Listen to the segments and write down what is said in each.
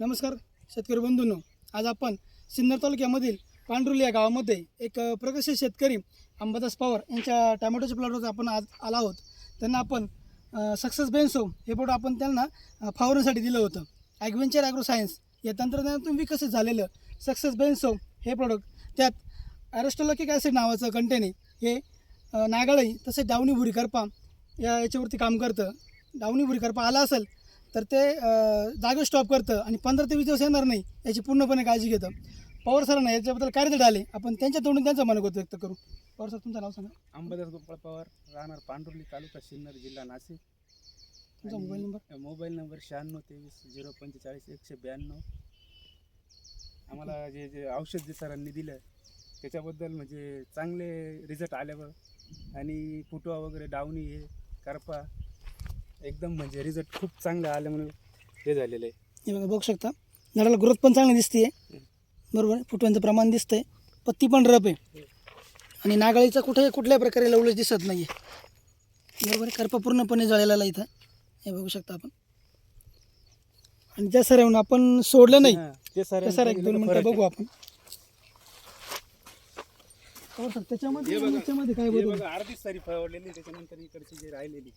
नमस्कार शेतकरी बंधूंनो. आज आपण सिन्नर तालुक्यामधील पांडुर्ली या गावामध्ये एक प्रगतशील शेतकरी अंबादास पवार यांच्या टॅमॅटोच्या प्लॉटवर आपण आज आला आहोत. त्यांना आपण सक्सेस बेन्सो हे प्रोडक्ट आपण त्यांना फावरण्यासाठी दिलं होतं. ॲग्वेंचर ॲग्रो सायन्स या तंत्रज्ञानातून विकसित झालेलं सक्सेस बेन्सो हे प्रोडक्ट त्यात ॲरोस्टोलॉकिक ॲसिड नावाचं कंटेनर हे अ, नागाळी तसेच डावणी भुरी करपा या याच्यावरती काम करतं. डावणी भुरी करपा आला असेल तर ते जागेवर स्टॉप करतं आणि पंधरा ते वीस दिवस येणार नाही याची पूर्णपणे काळजी घेतं. पवार सरांना याच्याबद्दल कार्यदड आले आपण त्यांच्या तोंडून त्यांचं मनोगत व्यक्त करू. पवार सर तुमचं नाव सांगा. अंबादास गोपाळ पवार राहणार पांडुर्ली तालुका सिन्नर जिल्हा नाशिक. तुमचा मोबाईल नंबर मोबाईल नंबर शहाण्णव तेवीस झिरो पंचेचाळीस एकशे ब्याण्णव. आम्हाला जे जे औषध जे सरांनी दिलं त्याच्याबद्दल म्हणजे चांगले रिझल्ट आल्यावर आणि फुटवा वगैरे डावणी हे करपा एकदम म्हणजे रिझल्ट खूप चांगले आल्यामुळे हे झालेलं आहे. हे बघा बघू शकता. झाडाला ग्रोथ पण चांगली दिसते बरोबर? आहे? फुटव्यांचं प्रमाण दिसतंय. पत्ती पण रप आहे. आणि नागाळीचं कुठे कुठल्याही प्रकारे लवलच दिसत नाही आहे बरोबर? आहे? करपा पूर्णपणे जळलेला इथं. हे बघू शकता आपण. आणि ज्या सर आपण सोडलं नाही हां, ते सर त्या सर एक दोन मिनटं बघू आपण. हो त्याच्यामध्ये हे बघा. याच्यामध्ये काय बदल? बघा अर्धीच सारी फळवलेली त्याच्यानंतर इकडची जी राहिलेली.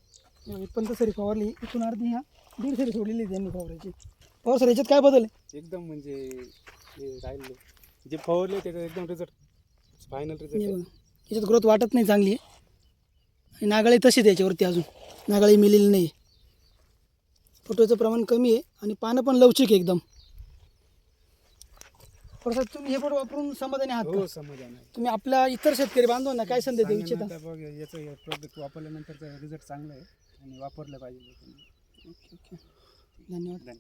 पण सरी फवारली इथून अर्धी ह्या दीड सरी सोडलेली आहे त्यांनी फवारायची. हो सर याच्यात काय बदल आहे? एकदम म्हणजे हे राहिले जे फवरले त्याचा एकदम रिझल्ट फायनल हे रिझल्ट बघा याच्यात ग्रोथ वाटत नाही चांगली आहे. आणि नागाळी तशीच आहे याच्यावरती अजून. नागाळी मिलेली नाही फुटव्याचं प्रमाण कमी आहे आणि पानं पण लवचिक आहे एकदम. प्रसाद तुम्ही हे पण वापरून समाधानी आहात का? हो समाधान आहे. तुम्ही आपल्या इतर शेतकरी बांधवांना काय संदेश देऊ इच्छिता? सांगण्यात बघ याचं प्रोडक्ट वापरल्यानंतरचा रिझल्ट चांगला आहे आणि वापरलं पाहिजे लोकांनी. Okay okay. धन्यवाद. धन्यवाद.